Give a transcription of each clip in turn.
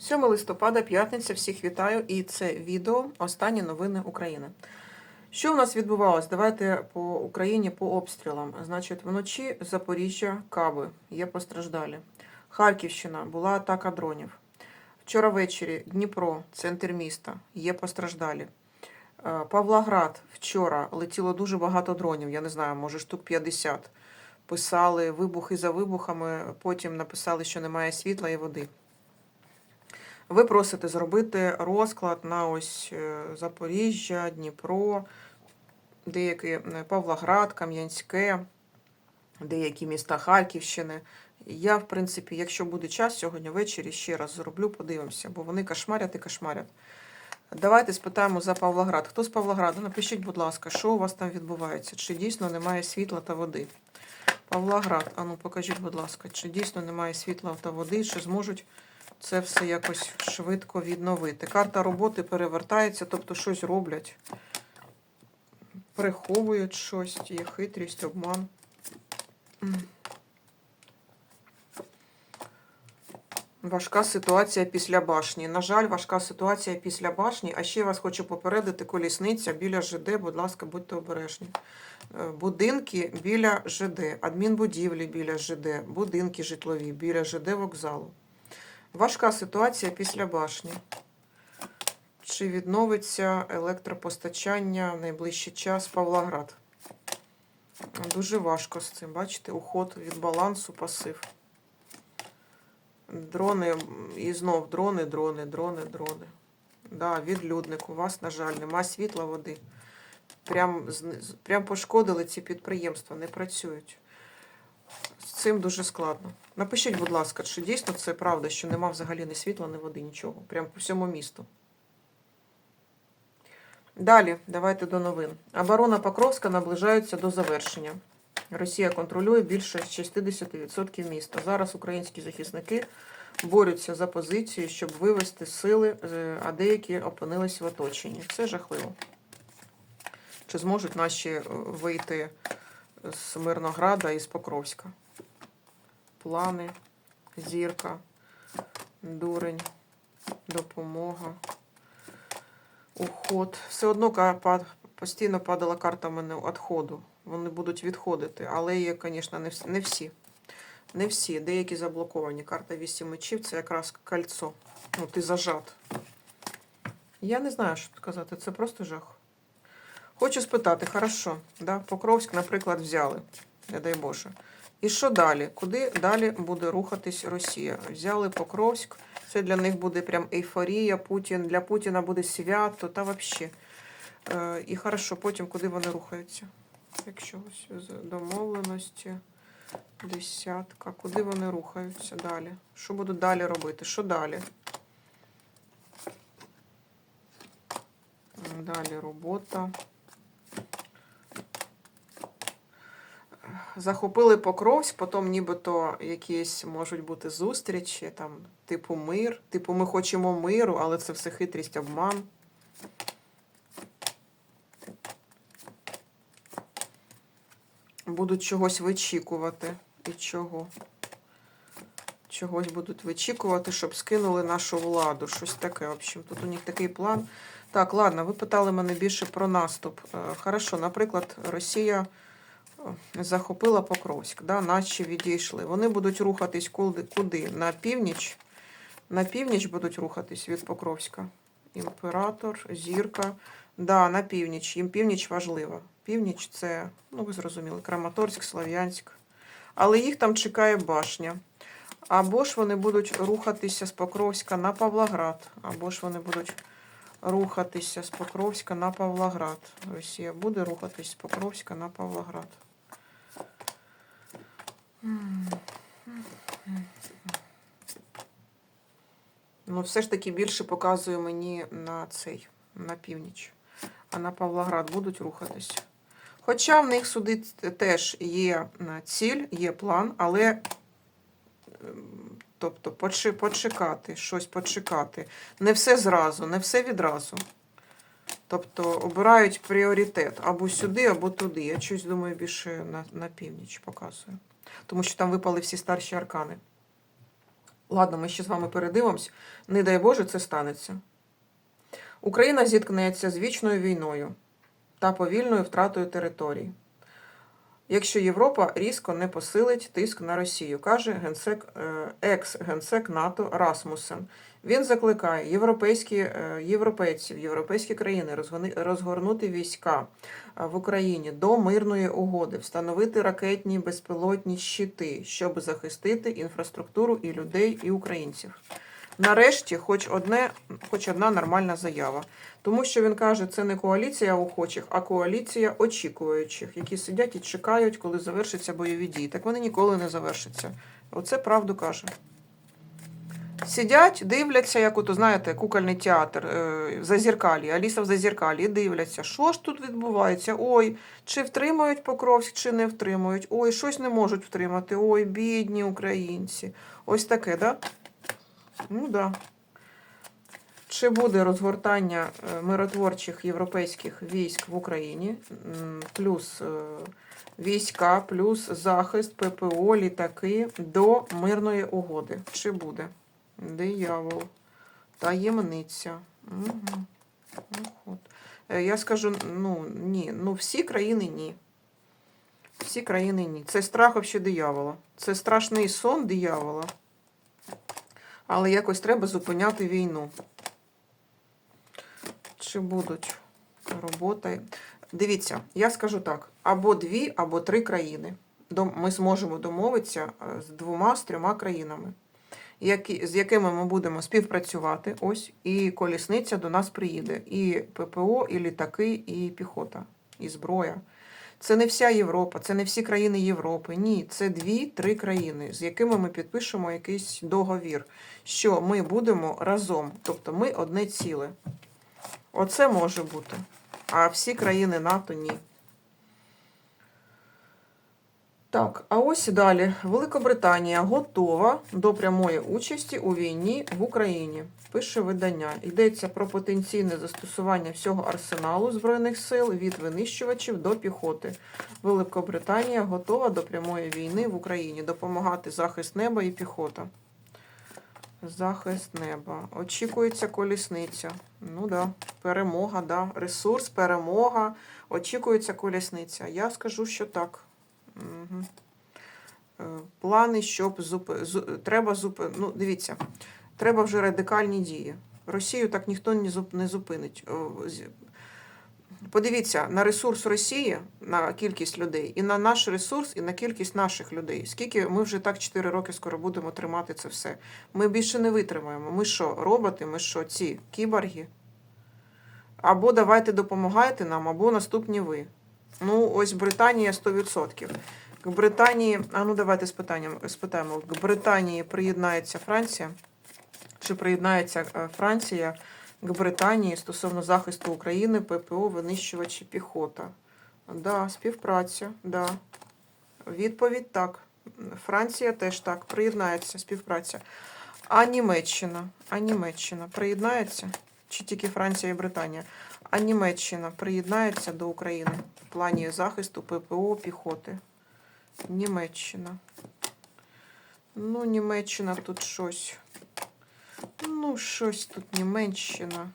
7 листопада, п'ятниця, всіх вітаю. І це відео Останні новини України. Що у нас відбувалось? Давайте по Україні по обстрілам. Значить, вночі Запоріжжя, Каби, є постраждалі. Харківщина була атака дронів. Вчора ввечері Дніпро, центр міста, є постраждалі. Е, Павлоград вчора летіло дуже багато дронів, я не знаю, може штук 50. Писали вибухи за вибухами, потім написали, що немає світла і води. Ви просите зробити розклад на ось е, Запоріжжя, Дніпро, деякі е, Павлоград, Кам'янське, деякі міста Харківщини. Я, в принципі, якщо буде час, сьогодні ввечері ще раз зроблю, подивимося, бо вони кошмарять і кошмарять. Давайте спитаємо за Павлоград. Хто з Павлограду? Напишіть, будь ласка, що у вас там відбувається? Чи дійсно немає світла та води? Павлоград, а ну покажіть, будь ласка, чи дійсно немає світла та води, чи зможуть це все якось швидко відновити. Карта роботи перевертається, тобто щось роблять, приховують щось, є хитрість, обман. Важка ситуація після башні. На жаль, важка ситуація після башні. А ще я вас хочу попередити колісниця біля ЖД, будь ласка, будьте обережні. Е, Будинки біля ЖД, адмінбудівлі біля ЖД, будинки житлові біля ЖД вокзалу. Важка ситуація після башні. Чи відновиться електропостачання в найближчий час Павлоград? Дуже важко з цим. Бачите, уход від балансу, пасив. Дрони, і знов дрони, дрони, дрони, дрони. Да, відлюдник. У вас, на жаль, нема світла, води. Прям, прям пошкодили ці підприємства, не працюють. З цим дуже складно. Напишіть, будь ласка, чи дійсно це правда, що нема взагалі ні світла, ні води, нічого. Прям по всьому місту. Далі, давайте до новин. Оборона Покровська наближається до завершення. Росія контролює більше 60% міста. Зараз українські захисники борються за позиції, щоб вивести сили, е, а деякі опинились в оточенні. Це жахливо. Чи зможуть наші е, вийти з Мирнограда і з Покровська? Плани, зірка, дурень, допомога, уход. Все одно постійно падала карта мене відходу. Вони будуть відходити, але є, звісно, не всі. Не всі. Не всі. Деякі заблоковані. Карта 8 мечів це якраз кольцо. Ну, ти зажат. Я не знаю, що тут казати. Це просто жах. Хочу спитати, хорошо, да? Покровськ, наприклад, взяли, не дай Боже. І що далі? Куди далі буде рухатись Росія? Взяли Покровськ, це для них буде прям ейфорія, Путін, для Путіна буде свято та взагалі. Е, і хорошо, потім куди вони рухаються? Якщо ось домовленості, десятка, куди вони рухаються далі? Що будуть далі робити? Що далі? Далі робота. Захопили Покровськ, потім нібито якісь можуть бути зустрічі, там, типу мир. Типу, ми хочемо миру, але це все хитрість, обман. Будуть чогось вичікувати. І чого? Чогось будуть вичікувати, щоб скинули нашу владу. Щось таке, в общем. Тут у них такий план. Так, ладно, ви питали мене більше про наступ. Е, Хорошо, наприклад, Росія захопила Покровськ, да, наче відійшли. Вони будуть рухатись куди? куди? На північ. На північ будуть рухатись від Покровська. Імператор, зірка. Да, на північ. Їм північ важлива. Північ це, ну ви зрозуміли, Краматорськ, Слов'янськ. Але їх там чекає башня. Або ж вони будуть рухатися з Покровська на Павлоград, або ж вони будуть рухатися з Покровська на Павлоград. Росія буде рухатись з Покровська на Павлоград. Ну, все ж таки більше показує мені на цей, на північ. А на Павлоград будуть рухатись. Хоча в них сюди теж є е, ціль, є план, але ем, тобто почекати, щось почекати. Не все зразу, не все відразу. Тобто обирають пріоритет або сюди, або туди. Я щось думаю, більше на, на північ показую. Тому що там випали всі старші аркани. Ладно, ми ще з вами передивимось. Не дай Боже, це станеться. Україна зіткнеться з вічною війною та повільною втратою територій. Якщо різко не посилить тиск на Росію, каже генсек, е, екс-генсек НАТО Расмусен. Він закликає європейські, е, європейців, європейські країни розгорнути війська е, в Україні до мирної угоди, встановити ракетні безпілотні щити, щоб захистити інфраструктуру і людей, і українців. Нарешті, хоч одне, хоч одна нормальна заява. Тому що він каже, це не коаліція охочих, а коаліція очікуючих, які сидять і чекають, коли завершаться бойові дії. Так вони ніколи не завершаться. Оце правду каже. Сидять, дивляться, як ото, знаєте, кукольний театр е, зазіркалі, Аліса в зазіркалі, дивляться, що ж тут відбувається. Ой, чи втримають Покровськ, чи не втримають. Ой, щось не можуть втримати. Ой, бідні українці. Ось таке, да? Ну да. Чи буде розгортання е, миротворчих європейських військ в Україні, плюс е, війська, плюс захист, ППО, літаки до мирної угоди? Чи буде? Диявол. Таємниця. Угу. Я скажу, ну ні, ну всі країни ні. Всі країни ні. Це страх взагалі диявола. Це страшний сон диявола. Але якось треба зупиняти війну. Чи будуть роботи? Дивіться, я скажу так: або дві, або три країни. Ми зможемо домовитися е, з двома, з трьома країнами, які, з якими ми будемо співпрацювати. Ось, і колісниця до нас приїде. І ППО, і літаки, і піхота, і зброя. Це не вся Європа, це не всі країни Європи. Ні, це дві-три країни, з якими ми підпишемо якийсь договір, що ми будемо разом, тобто ми одне ціле. Оце може бути. А всі країни НАТО ні. Так, а ось далі. Великобританія готова до прямої участі у війні в Україні. Пише видання. Йдеться про потенційне застосування всього арсеналу Збройних сил від винищувачів до піхоти. Великобританія готова до прямої війни в Україні, допомагати захист неба і піхота. Захист неба. Очікується колісниця. Ну да, перемога, да. Ресурс, перемога. Очікується колісниця. Я скажу, що так. Угу. Плани, щоб зуп... зу... треба зуп... Ну, дивіться, треба вже радикальні дії. Росію так ніхто не зупинить. Подивіться на ресурс Росії, на кількість людей, і на наш ресурс, і на кількість наших людей. Скільки ми вже так 4 роки скоро будемо тримати це все. Ми більше не витримаємо. Ми що, роботи, ми що, ці кіборги? Або давайте допомагайте нам, або наступні ви. Ну, ось Британія 100%. К Британії, а ну давайте з питанням спитаємо. К Британії приєднається Франція? Чи приєднається е, Франція к Британії стосовно захисту України, ППО, винищувачі, піхота? Да, співпраця, да. Відповідь так. Франція теж так, приєднається співпраця. А Німеччина? А Німеччина приєднається? Чи тільки Франція і Британія? А Німеччина приєднається до України в плані захисту ППО піхоти. Німеччина. Ну, Німеччина тут щось. Ну, щось тут Німеччина.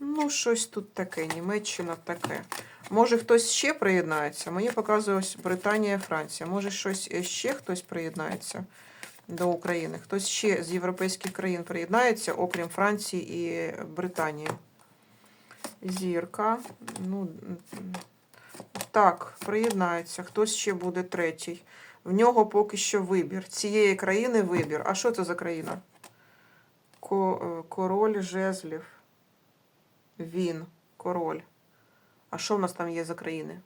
Ну, щось тут таке, Німеччина таке. Може, хтось ще приєднається? Мені показує ось Британія, Франція. Може, щось ще хтось приєднається до України? Хтось ще з європейських країн приєднається, окрім Франції і Британії. Зірка. Ну, так, приєднається. Хтось ще буде третій. В нього поки що вибір. Цієї країни вибір. А що це за країна? Е, король жезлів. Він. Король. А що в нас там є за країни?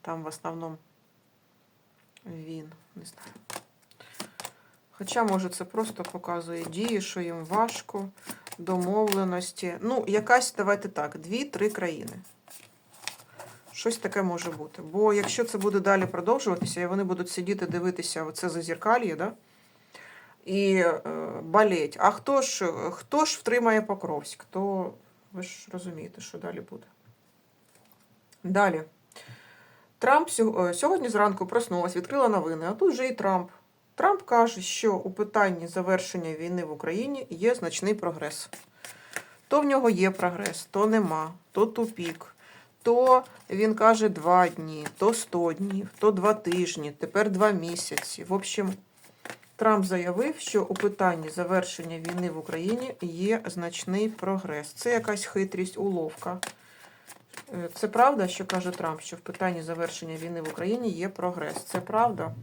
Там в основному він. Не знаю. Хоча, може, це просто показує дії, що їм важко, домовленості. Ну, якась, давайте так, дві-три країни. Щось таке може бути. Бо якщо це буде далі продовжуватися, і вони будуть сидіти дивитися оце зазіркальє, да? і е, болеть. А хто ж, хто ж втримає Покровськ? То ви ж розумієте, що далі буде. Далі. Трамп е, сьогодні зранку проснулась, відкрила новини, а тут вже і Трамп. Трамп каже, що у питанні завершення війни в Україні є значний прогрес. То в нього є прогрес, то нема, то тупік, то він каже два дні, то 100 днів, то два тижні, тепер два місяці. В общем, Трамп заявив, що у питанні завершення війни в Україні є значний прогрес. Це якась хитрість, уловка. Це правда, що каже Трамп, що в питанні завершення війни в Україні є прогрес. Це правда?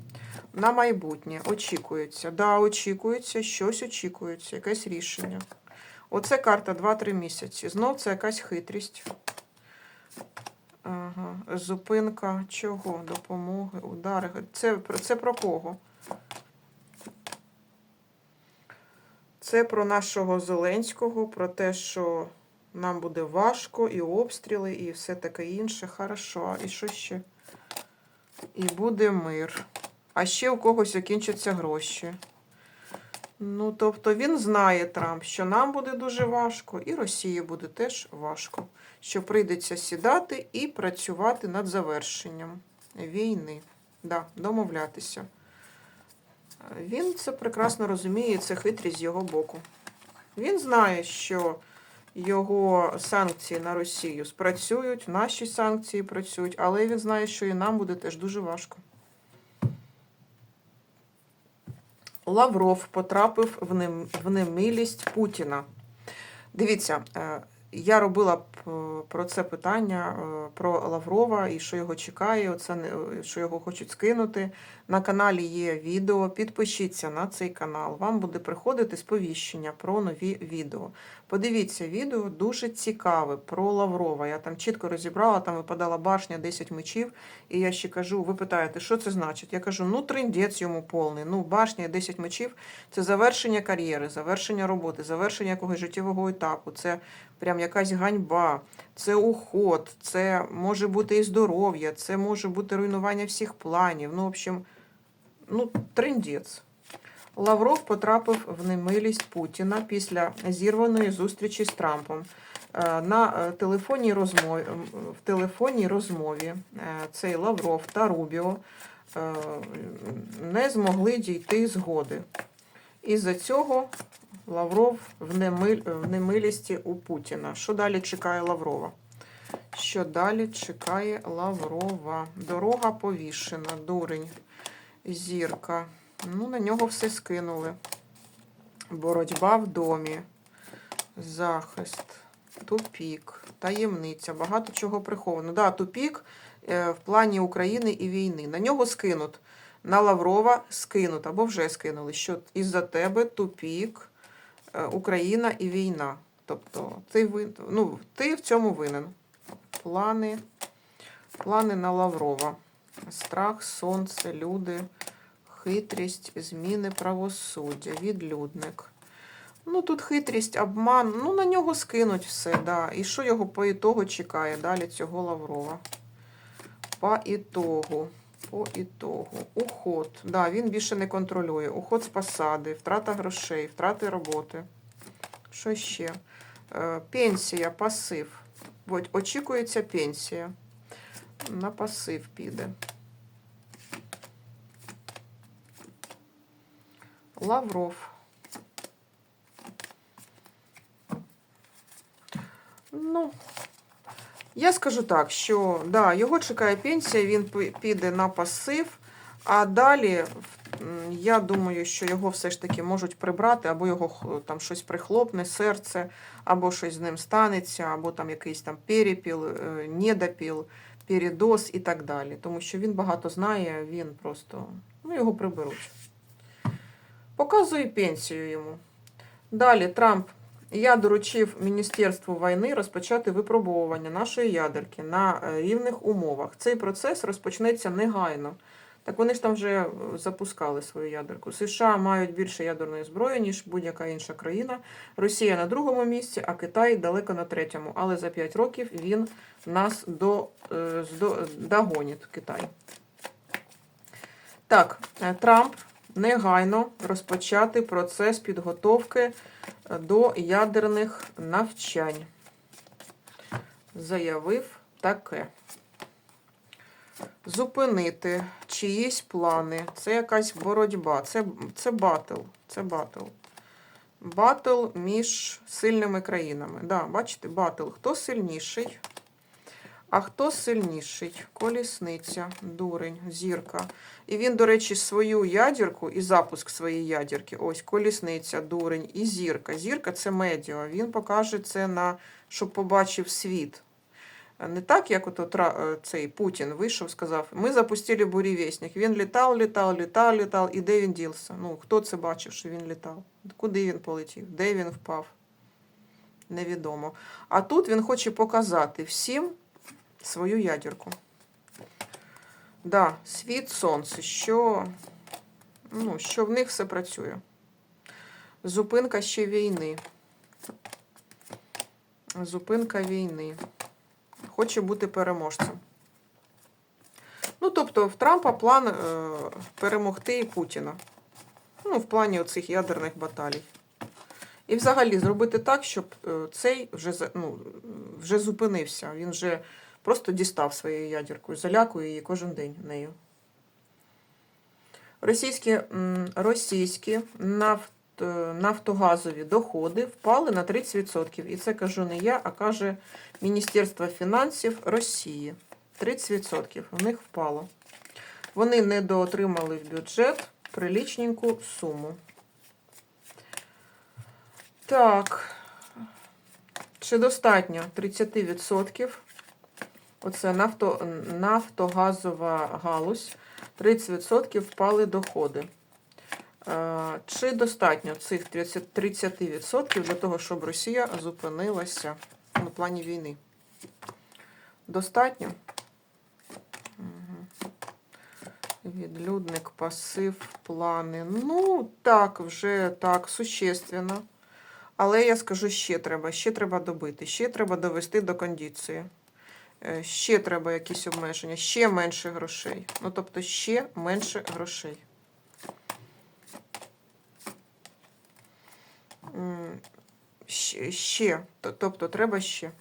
На майбутнє очікується. Да, очікується, щось очікується, якесь рішення. Оце карта 2-3 місяці. Знов це якась хитрість. Ага. Зупинка чого? Допомоги, удари. Це, це про кого? Це про нашого Зеленського, про те, що нам буде важко, і обстріли, і все таке інше. Хорошо. І що ще? І буде мир. А ще у когось закінчаться гроші. Ну, тобто він знає Трамп, що нам буде дуже важко, і Росії буде теж важко. Що прийдеться сідати і працювати над завершенням війни. Да, домовлятися. Він це прекрасно розуміє, це хитрість з його боку. Він знає, що його санкції на Росію спрацюють, наші санкції працюють, але він знає, що і нам буде теж дуже важко. Лавров потрапив в нем- в немилість Путіна. Дивіться, е, я робила е, про це питання е, про Лаврова і що його чекає, оце що його хочуть скинути. На каналі є відео. Підпишіться на цей канал. Вам буде приходити сповіщення про нові відео. Подивіться відео дуже цікаве про Лаврова. Я там чітко розібрала, там випадала башня 10 мечів. І я ще кажу: ви питаєте, що це значить? Я кажу, ну триндець йому повний. Ну, башня 10 мечів це завершення кар'єри, завершення роботи, завершення якогось життєвого етапу. Це прям якась ганьба, це уход, це може бути і здоров'я, це може бути руйнування всіх планів. Ну, в общем, ну, триндець. Лавров потрапив в немилість Путіна після зірваної зустрічі з Трампом. Е, На е, телефонній розмові, в телефонній розмові е, цей Лавров та Рубіо не змогли дійти згоди. Із-за цього Лавров в, немиль, в немилісті у Путіна. Що далі чекає Лаврова? Що далі чекає Лаврова? Дорога повішена, дурень, зірка. Ну, на нього все скинули. Боротьба в домі, захист, тупік, таємниця, багато чого приховано. Да, тупік е, в плані України і війни. На нього скинуть. На Лаврова скинуть або вже скинули, що із-за тебе тупік, е, Україна і війна. Тобто ти, вин... ну, ти в цьому винен. Плани, плани на Лаврова. Страх, сонце, люди хитрість, зміни правосуддя, відлюдник. Ну, тут хитрість, обман. Ну, на нього скинуть все, да. І що його по ітогу чекає далі цього Лаврова? По ітогу. По ітогу. Уход. Да, він більше не контролює. Уход з посади, втрата грошей, втрати роботи. Що ще? Е, Пенсія, пасив. От, очікується пенсія. На пасив піде. Лавров. Ну, я скажу так, що да, його чекає пенсія, він піде на пасив, а далі я думаю, що його все ж таки можуть прибрати, або його там щось прихлопне, серце, або щось з ним станеться, або там якийсь там перепіл, е, недопіл, передоз і так далі. Тому що він багато знає, він просто ну, його приберуть. Показує пенсію йому. Далі Трамп. Я доручив Міністерству війни розпочати випробовування нашої ядерки на е, рівних умовах. Цей процес розпочнеться негайно. Так вони ж там вже запускали свою ядерку. США мають більше ядерної зброї, ніж будь-яка інша країна. Росія на другому місці, а Китай далеко на третьому. Але за 5 років він нас до, е, здо- догонить Китай. Так, е, Трамп негайно розпочати процес підготовки е, до ядерних навчань. Заявив таке. зупинити чиїсь плани. Це якась боротьба. Це, це батл. Це батл. Батл між сильними країнами. Да, бачите, батл. Хто сильніший? А хто сильніший? Колісниця, дурень, зірка. І він, до речі, свою ядірку і запуск своєї ядірки. Ось колісниця, дурень і зірка. Зірка це медіа. Він покаже це на щоб побачив світ. Не так, як ото е, цей Путін вийшов, сказав: ми запустили буревісник. Він літав, літав, літав, літав. І де він дівся? Ну, хто це бачив, що він літав? Куди він полетів? Де він впав? Невідомо. А тут він хоче показати всім свою ядерку. Да, світ, сонце, що, ну, що в них все працює. Зупинка ще війни. Зупинка війни. Хоче бути переможцем. Ну, тобто, в Трампа план е, перемогти Путіна. Ну, в плані оцих ядерних баталій. І взагалі зробити так, щоб е, цей вже, ну, вже зупинився. Він вже просто дістав своєю ядеркою, залякує її кожен день нею. Російські, російські нафт, е, нафтогазові доходи впали на 30%. І це кажу не я, а каже Міністерство фінансів Росії. 30% в них впало. Вони недоотримали в бюджет прилічненьку суму. Так. Чи достатньо 30%? Оце нафто, нафтогазова галузь. 30% впали доходи. Е, Чи достатньо цих 30%, 30% для того, щоб Росія зупинилася на плані війни? Достатньо? Відлюдник, пасив, плани. Ну, так, вже так, существенно. Але я скажу, ще треба, ще треба добити, ще треба довести до кондиції. Е, Ще треба якісь обмеження, ще менше грошей. Ну, тобто, ще менше грошей. Ще. Тобто, треба ще.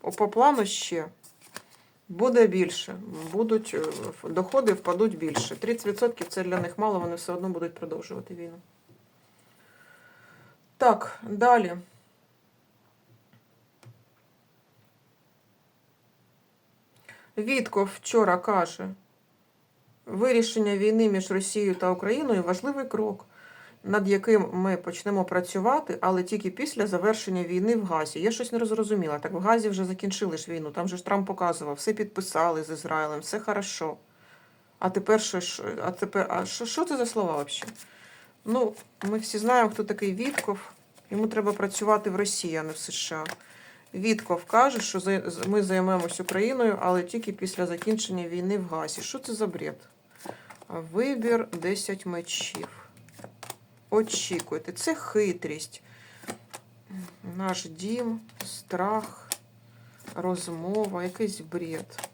По плану ще. Буде більше. Будуть, е, доходи впадуть більше. 30% це для них мало, вони все одно будуть продовжувати війну. Так, далі. Вітков вчора каже, вирішення війни між Росією та Україною важливий крок, над яким ми почнемо працювати, але тільки після завершення війни в Газі. Я щось не розрозуміла. Так в Газі вже закінчили ж війну. Там же ж Трамп показував, все підписали з Ізраїлем, все хорошо. А тепер що а тепер, а що, що це за слова взагалі? Ну, ми всі знаємо, хто такий Вітков. Йому треба працювати в Росії, а не в США. Вітков каже, що ми займемось Україною, але тільки після закінчення війни в Газі. Що це за бред? Вибір 10 мечів. Очікуйте. Це хитрість. Наш дім, страх, розмова, якийсь бред.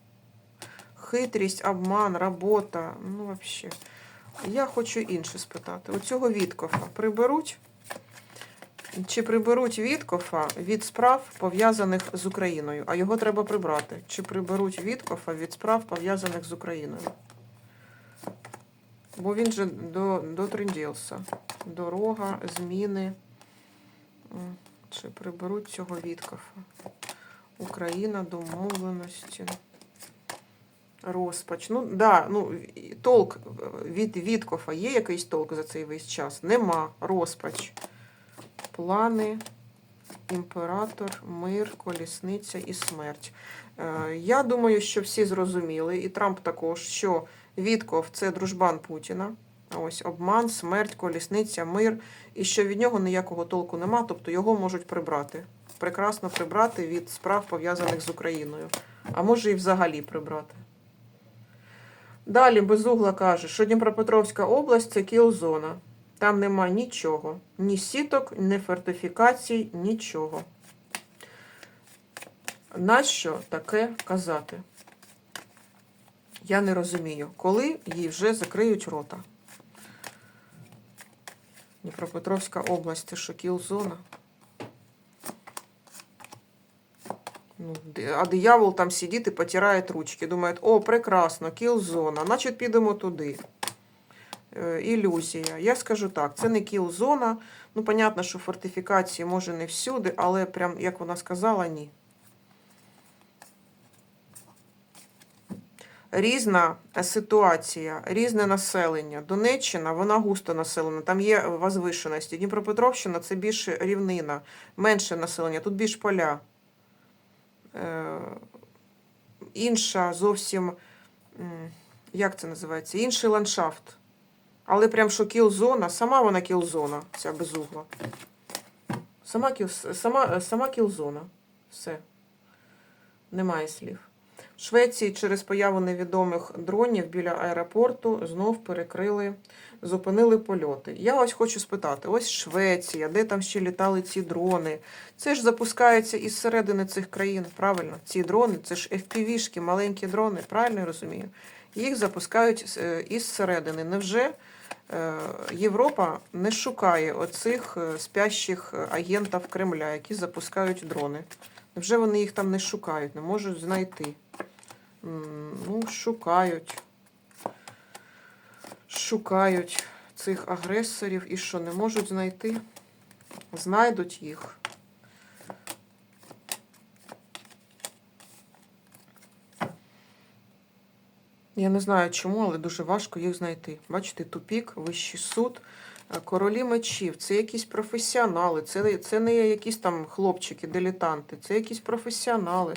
Хитрість, обман, робота. Ну, взагалі. Я хочу інше спитати. У цього Віткофа приберуть? Чи приберуть Віткофа від справ, пов'язаних з Україною? А його треба прибрати. Чи приберуть Віткофа від справ, пов'язаних з Україною? Бо він же до, дотрендівся. Дорога, зміни. Чи приберуть цього Віткофа? Україна, домовленості. Розпач. Ну, да, ну, толк від Віткофа є якийсь толк за цей весь час? Нема. Розпач. Плани, імператор, мир, колісниця і смерть. Е, Я думаю, що всі зрозуміли, і Трамп також, що Вітков це дружбан Путіна. Ось обман, смерть, колісниця, мир, і що від нього ніякого толку нема, тобто його можуть прибрати. Прекрасно прибрати від справ, пов'язаних з Україною. А може і взагалі прибрати. Далі Безугла каже, що Дніпропетровська область це кіл-зона. Там нема нічого. Ні сіток, ні фортифікацій, нічого. Нащо таке казати? Я не розумію, коли їй вже закриють рота. Дніпропетровська область це що, кіл-зона? Ну, а диявол там сидить і потирає ручки. Думає, о, прекрасно, кіл-зона, значить підемо туди. Е, Ілюзія. Я скажу так, це не кіл-зона. Ну, понятно, що фортифікації може не всюди, але прям, як вона сказала, ні. Різна ситуація, різне населення. Донеччина, вона густо населена, там є возвишеності. Дніпропетровщина це більше рівнина, менше населення, тут більш поля. Е, інша зовсім, як це називається, інший ландшафт. Але прям що кіл-зона, сама вона кіл-зона, ця безугла. Сама, кіл, сама, сама кіл-зона. Все. Немає слів. В Швеції через появу невідомих дронів біля аеропорту знов перекрили, зупинили польоти. Я ось хочу спитати: ось Швеція, де там ще літали ці дрони? Це ж запускається із середини цих країн, правильно? Ці дрони, це ж FPV-шки, маленькі дрони, правильно я розумію? Їх запускають е, із середини. Невже Європа не шукає оцих е, спящих е, агентів Кремля, які запускають дрони? Невже вони їх там не шукають, не можуть знайти? Ну, шукають. Шукають цих агресорів і що, не можуть знайти? Знайдуть їх. Я не знаю чому, але дуже важко їх знайти. Бачите, тупік, вищий суд, е, королі мечів. Це якісь професіонали, це, це не якісь там хлопчики, дилетанти, це якісь професіонали,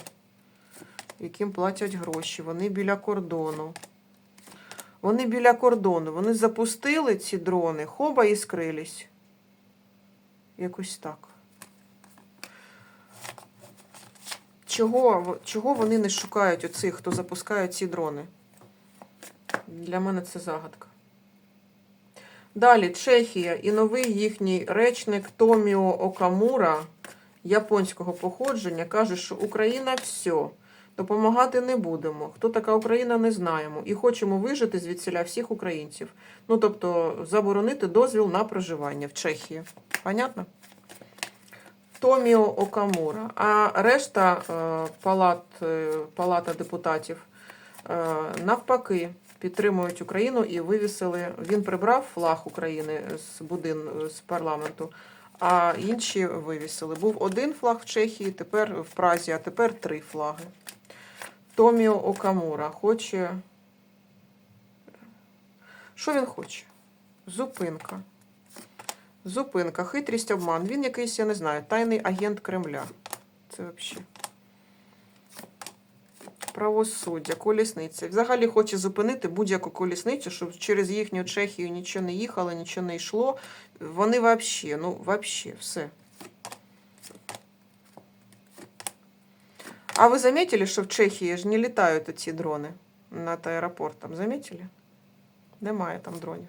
яким платять гроші. Вони біля кордону. Вони біля кордону. Вони запустили ці дрони, хоба і скрились. Якось так. Чого, чого вони не шукають оцих, хто запускає ці дрони? Для мене це загадка. Далі Чехія і новий їхній речник Томіо Окамура японського походження каже, що Україна все. Допомагати не будемо. Хто така Україна, не знаємо. І хочемо вижити звідсіля всіх українців. Ну, тобто, заборонити дозвіл на проживання в Чехії. Понятно? Томіо Окамура. А решта е, палат, е, палата депутатів е, навпаки підтримують Україну і вивісили. Він прибрав флаг України з будин з парламенту, а інші вивісили. Був один флаг в Чехії, тепер в Празі, а тепер три флаги. Томіо Окамура хоче. Що він хоче? Зупинка. Зупинка, хитрість, обман. Він якийсь, я не знаю, тайний агент Кремля. Це взагалі. Правосуддя, колісниця. Взагалі хоче зупинити будь-яку колісницю, щоб через їхню Чехію нічого не їхало, нічого не йшло. Вони взагалі, ну, взагалі, все. А ви заметили, що в Чехії ж не літають ці дрони над аеропортом? Заметили? Немає там дронів.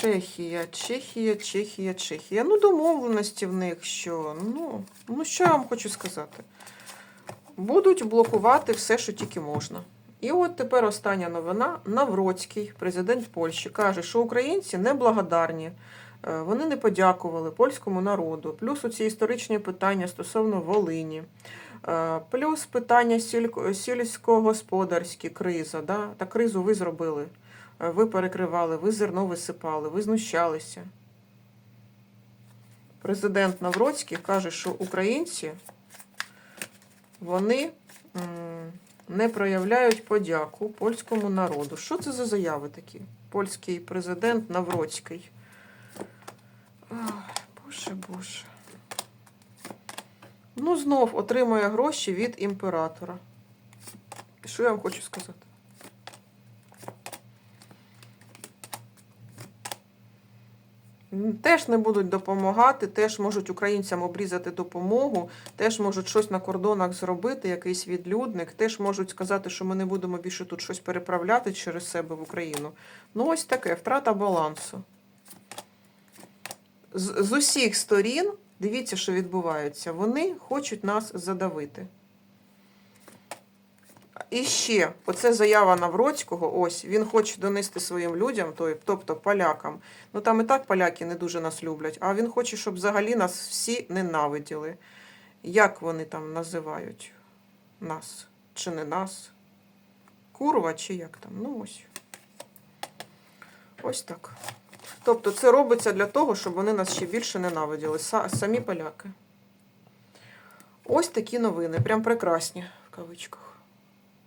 Чехія, Чехія, Чехія, Чехія. Ну, домовленості в них що. Ну, ну що я вам хочу сказати? Будуть блокувати все, що тільки можна. І от тепер остання новина. Навроцький, президент Польщі, каже, що українці неблагодарні. Е, Вони не подякували польському народу. Плюс оці історичні питання стосовно Волині. Е, Плюс питання сільськогосподарські, криза. Да? Та кризу ви зробили. Ви перекривали, ви зерно висипали, ви знущалися. Президент Навроцький каже, що українці вони не проявляють подяку польському народу. Що це за заяви такі? Польський президент Навроцький. Боже, Боже. Ну, знов отримує гроші від імператора. Що я вам хочу сказати? Теж не будуть допомагати, теж можуть українцям обрізати допомогу, теж можуть щось на кордонах зробити, якийсь відлюдник, теж можуть сказати, що ми не будемо більше тут щось переправляти через себе в Україну. Ну, ось таке втрата балансу. З, з усіх сторін, дивіться, що відбувається, вони хочуть нас задавити. І ще, оце заява Навроцького, ось, він хоче донести своїм людям, тобто полякам. Ну там і так поляки не дуже нас люблять, а він хоче, щоб взагалі нас всі ненавиділи. Як вони там називають нас? Чи не нас? Курва, чи як там? Ну ось. Ось так. Тобто це робиться для того, щоб вони нас ще більше ненавиділи. Самі поляки. Ось такі новини. Прям прекрасні в кавичках.